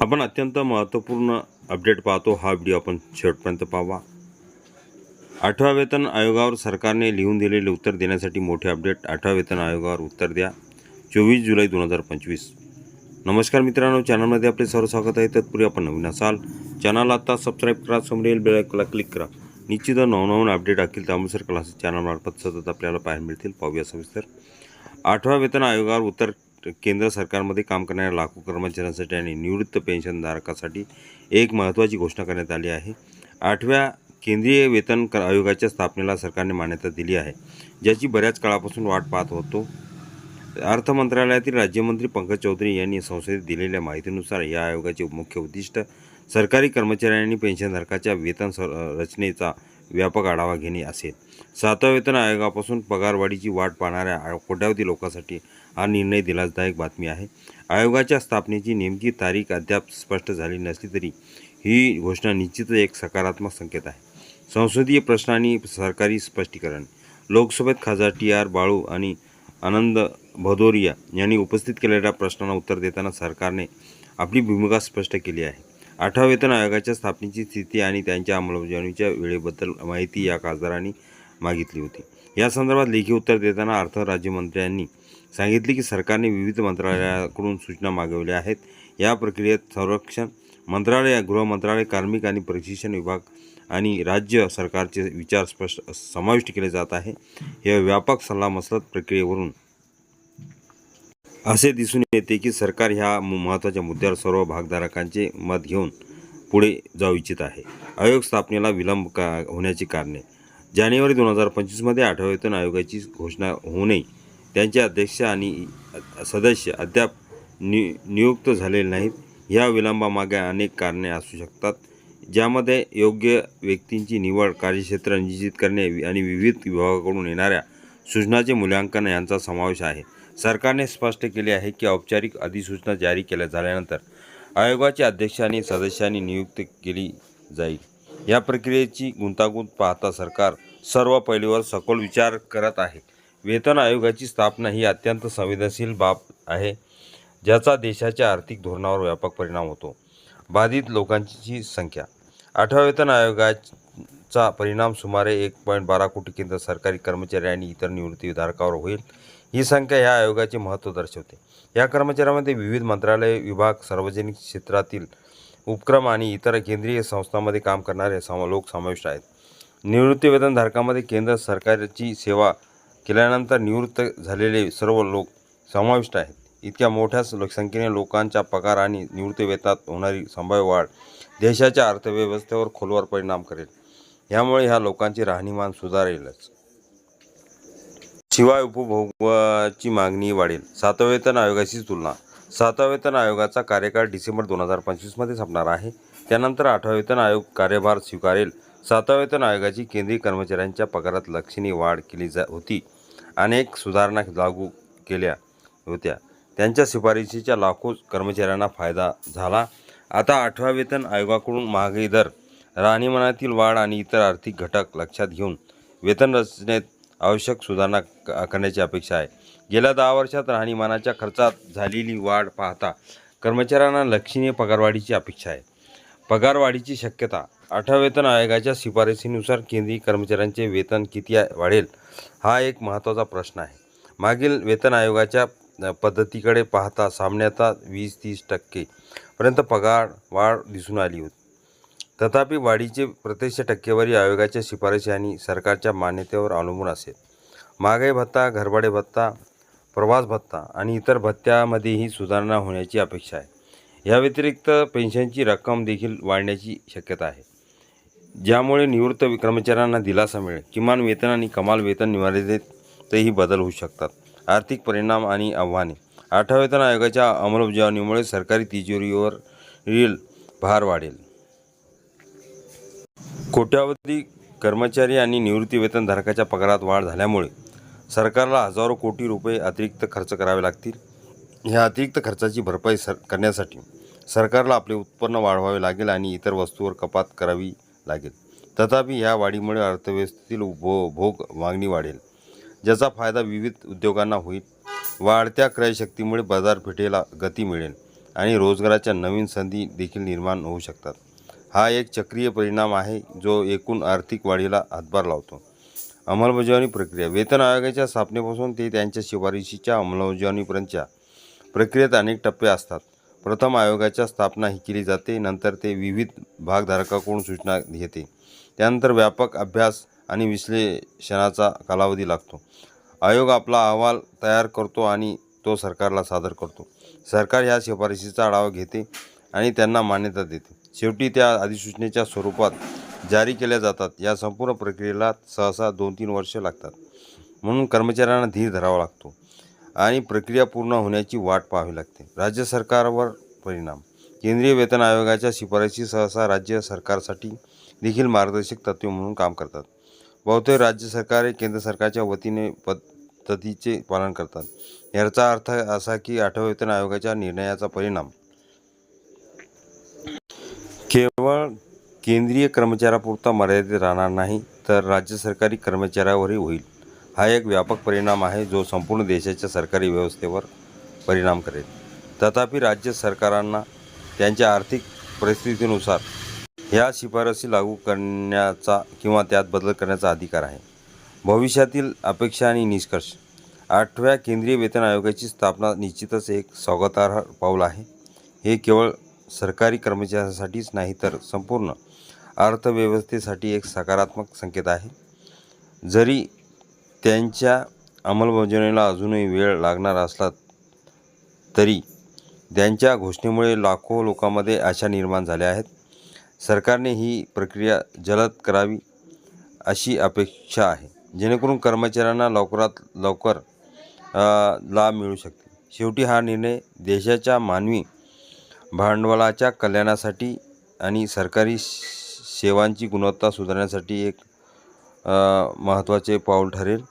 आपण अत्यंत महत्त्वपूर्ण अपडेट पाहतो. हा व्हिडिओ आपण शेवटपर्यंत पाहावा. आठव्या वेतन आयोगावर सरकारने लिहून दिलेले उत्तर देण्यासाठी मोठे अपडेट आठव्या वेतन आयोगावर उत्तर द्या. चोवीस जुलै दोन हजार पंचवीस. नमस्कार मित्रांनो. चॅनलमध्ये आपले सर्व स्वागत आहे. तत्पूर्वी आपण नवीन असाल चॅनलला आता सबस्क्राईब करा समोरील बेल क्लिक करा. निश्चित नवनवीन अपडेट असतील त्यानुसार क्लासेस चॅनलमार्फत सतत आपल्याला पाहायला मिळतील. पाहूया सविस्तर. आठव्या वेतन आयोगावर उत्तर केंद्र सरकारमध्ये काम करणाऱ्या लाखो कर्मचाऱ्यांसाठी आणि निवृत्त पेन्शनधारकासाठी एक महत्त्वाची घोषणा करण्यात आली आहे. आठव्या केंद्रीय वेतन कर आयोगाच्या स्थापनेला सरकारने मान्यता दिली आहे ज्याची बऱ्याच काळापासून वाट पाहत होतो. अर्थ मंत्रालयातील राज्यमंत्री पंकज चौधरी यांनी संसदेत दिलेल्या माहितीनुसार या आयोगाचे मुख्य उद्दिष्ट सरकारी कर्मचारी आणि पेन्शनधारकाच्या वेतन रचनेचा व्यापक आढावा घेणे असेल. सातव्या वेतन आयोगापासून पगारवाढीची वाट पाहणाऱ्या कोट्यावधी लोकांसाठी हा निर्णय दिलासदायक बातमी आहे. आयोगाच्या स्थापनेची नेमकी तारीख अद्याप स्पष्ट झाली नसली तरी ही घोषणा निश्चितच एक सकारात्मक संकेत आहे. संसदीय प्रश्न आणि सरकारी स्पष्टीकरण लोकसभेत खासदार टी आर बाळू आणि आनंद भदोरिया यांनी उपस्थित केलेल्या प्रश्नांना उत्तर देताना सरकारने आपली भूमिका स्पष्ट केली आहे. आठव्या वेतन आयोगाच्या स्थापनेची स्थिती आणि त्यांच्या अंमलबजावणीच्या वेळेबद्दल माहिती या खासदारांनी मागितली होती. या संदर्भात लेखी उत्तर देताना अर्थ राज्यमंत्र्यांनी सांगितले की सरकारने विविध मंत्रालयाकडून सूचना मागवल्या आहेत. या प्रक्रियेत संरक्षण मंत्रालय गृह मंत्रालय कार्मिक आणि प्रशिक्षण विभाग आणि राज्य सरकारचे विचार स्पष्ट समाविष्ट केले जात आहे. या व्यापक सल्लामसलत प्रक्रियेवरून असे दिसून येते की सरकार ह्या महत्त्वाच्या मुद्द्यावर सर्व भागधारकांचे मत घेऊन पुढे जाऊ इच्छित आहे. आयोग स्थापनेला विलंब का होण्याची कारणे. जानेवारी दोन हजार पंचवीसमध्ये आठव्या आयोगाची घोषणा होऊनही त्यांचे अध्यक्ष आणि सदस्य अद्याप नि नियुक्त झालेले नाहीत. ह्या विलंबामागे अनेक कारणे असू शकतात ज्यामध्ये योग्य व्यक्तींची निवड कार्यक्षेत्र निश्चित करणे आणि विविध विभागाकडून येणाऱ्या सूचनाचे मूल्यांकन यांचा समावेश आहे. सरकारने स्पष्ट केले आहे की औपचारिक अधिसूचना जारी केल्या झाल्यानंतर आयोगाचे अध्यक्ष आणि सदस्यांनी नियुक्त केली जाईल. या प्रक्रियेची गुंतागुंत पाहता सरकार सर्व पैलूवर सखोल विचार करत आहे. वेतन आयोगाची स्थापना ही अत्यंत संवेदनशील बाब आहे ज्याचा देशाच्या आर्थिक धोरणावर व्यापक परिणाम होतो. बाधित लोकांची संख्या. आठव्या वेतन आयोगाचा परिणाम सुमारे एक पॉईंट बारा कोटी केंद्र सरकारी कर्मचारी आणि इतर निवृत्तीधारकावर होईल. ही संख्या या आयोगाचे महत्त्व दर्शवते. या कर्मचाऱ्यांमध्ये विविध मंत्रालय विभाग सार्वजनिक क्षेत्रातील उपक्रम आणि इतर केंद्रीय संस्थांमध्ये काम करणारे सम लोक समाविष्ट आहेत. निवृत्तीवेतनधारकामध्ये केंद्र सरकारची सेवा केल्यानंतर निवृत्त झालेले सर्व लोक समाविष्ट आहेत. इतक्या मोठ्या लोकसंख्येने लोकांच्या पगार आणि निवृत्तीवेतनात होणारी संभाव्य वाढ देशाच्या अर्थव्यवस्थेवर खोलवर परिणाम करेल. यामुळे ह्या लोकांची राहणीमान सुधारेलच. शिवाय उपभोगाची मागणी वाढेल. सातव्या वेतन आयोगाशी तुलना. सातव्या वेतन आयोगाचा कार्यकाळ डिसेंबर दोन हजार पंचवीसमध्ये संपणार आहे. त्यानंतर आठवा वेतन आयोग कार्यभार स्वीकारेल. सातव्या वेतन आयोगाची केंद्रीय कर्मचाऱ्यांच्या पगारात लक्षणीय वाढ केली जा होती. अनेक सुधारणा लागू केल्या होत्या. त्यांच्या शिफारशीच्या लाखो कर्मचाऱ्यांना फायदा झाला. आता आठव्या वेतन आयोगाकडून महागाई दर राहणीमानातील वाढ आणि इतर आर्थिक घटक लक्षात घेऊन वेतन रचनेत आवश्यक सुधारणा क- करण्याची अपेक्षा आहे. गेल्या दहा वर्षात राहणीमानाच्या खर्चात झालेली वाढ पाहता कर्मचाऱ्यांना लक्षणीय पगारवाढीची अपेक्षा आहे. पगारवाढीची शक्यता आठव्या वेतन आयोगाच्या शिफारसीनुसार केंद्रीय कर्मचाऱ्यांचे वेतन किती वाढेल हा एक महत्त्वाचा प्रश्न आहे. मागील वेतन आयोगाच्या पद्धतीकडे पाहता सामान्यतः वीस तीस टक्केपर्यंत पगार वाढ दिसून आली होती. तथापि वाढीचे प्रत्यक्ष टक्केवारी आयोगाच्या शिफारशी आणि सरकारच्या मान्यतेवर अवलंबून असेल. महागाई भत्ता घरभाडे भत्ता प्रवास भत्ता आणि इतर भत्त्यामध्येही सुधारणा होण्याची अपेक्षा आहे. या व्यतिरिक्त पेन्शनची रक्कम देखील वाढण्याची शक्यता आहे. ज्यामुळे निवृत्त कर्मचाऱ्यांना दिलासा मिळेल. किमान वेतन आणि कमाल वेतन निवारितेतही बदल होऊ शकतात. आर्थिक परिणाम आणि आव्हाने. आठव्या वेतन आयोगाच्या अंमलबजावणीमुळे सरकारी तिजोरीवरील भार वाढेल. कोट्यावधी कर्मचारी आणि निवृत्ती वेतनधारकाच्या पगारात वाढ झाल्यामुळे सरकारला हजारो कोटी रुपये अतिरिक्त खर्च करावे लागतील. ह्या अतिरिक्त खर्चाची भरपाई सर करण्यासाठी सरकारला आपले उत्पन्न वाढवावे लागेल आणि इतर वस्तूवर कपात करावी लागेल. तथापि ह्या वाढीमुळे अर्थव्यवस्थेतील उपभो भोग मागणी वाढेल ज्याचा फायदा विविध उद्योगांना होईल. वाढत्या क्रयशक्तीमुळे बाजारपेठेला गती मिळेल आणि रोजगाराच्या नवीन संधी देखील निर्माण होऊ शकतात. हा एक चक्रीय परिणाम आहे जो एकूण आर्थिक वाढीला हातभार लावतो. अंमलबजावणी प्रक्रिया. वेतन आयोगाच्या स्थापनेपासून ते त्यांच्या शिफारशीच्या अंमलबजावणीपर्यंतच्या प्रक्रियेत अनेक टप्पे असतात. प्रथम आयोगाच्या स्थापना ही केली जाते नंतर ते विविध भागधारकाकडून सूचना घेते. त्यानंतर व्यापक अभ्यास आणि विश्लेषणाचा कालावधी लागतो. आयोग आपला अहवाल तयार करतो आणि तो सरकारला सादर करतो. सरकार ह्या शिफारशीचा आढावा घेते आणि त्यांना मान्यता देते. शेवटी त्या अधिसूचनेच्या स्वरूपात जारी केल्या जातात. या संपूर्ण प्रक्रियेला सहसा दोन तीन वर्षे लागतात. म्हणून कर्मचाऱ्यांना धीर धरावा लागतो आणि प्रक्रिया पूर्ण होण्याची वाट पाहावी लागते. राज्य सरकारवर परिणाम. केंद्रीय वेतन आयोगाच्या शिफारशी सहसा राज्य सरकारसाठी देखील मार्गदर्शक तत्त्वे म्हणून काम करतात. बहुतेक राज्य सरकारे केंद्र सरकारच्या वतीने पद्धतीचे पालन करतात. याचा अर्थ असा की आठव्या वेतन आयोगाच्या निर्णयाचा परिणाम केवळ केंद्रीय कर्मचाऱ्यापुरता मर्यादित राहणार नाही तर राज्य सरकारी कर्मचाऱ्यावरही होईल. हा एक व्यापक परिणाम आहे जो संपूर्ण देशाच्या सरकारी व्यवस्थेवर परिणाम करेल. तथापि राज्य सरकारांना त्यांच्या आर्थिक परिस्थितीनुसार ह्या शिफारसी लागू करण्याचा किंवा त्यात बदल करण्याचा अधिकार आहे. भविष्यातील अपेक्षा आणि निष्कर्ष. आठव्या केंद्रीय वेतन आयोगाची स्थापना निश्चितच एक स्वागतार्ह पाऊल आहे. हे केवळ सरकारी कर्मचाऱ्यांसाठीच नाही तर संपूर्ण अर्थव्यवस्थेसाठी एक सकारात्मक संकेत आहे. जरी त्यांच्या अंमलबजावणीला अजूनही वेळ लागणार असला तरी त्यांच्या घोषणेमुळे लाखो लोकांमध्ये आशा निर्माण झाल्या आहेत. सरकारने ही प्रक्रिया जलद करावी अशी अपेक्षा आहे. जेणेकरून कर्मचाऱ्यांना लवकरात लवकर लाभ मिळू शकते शेवटी हा निर्णय देशाच्या मानवी भांडवलाच्या कल्याणासाठी आणि सरकारी सेवांची गुणवत्ता सुधारण्यासाठी एक महत्त्वाचे पाऊल ठरेल.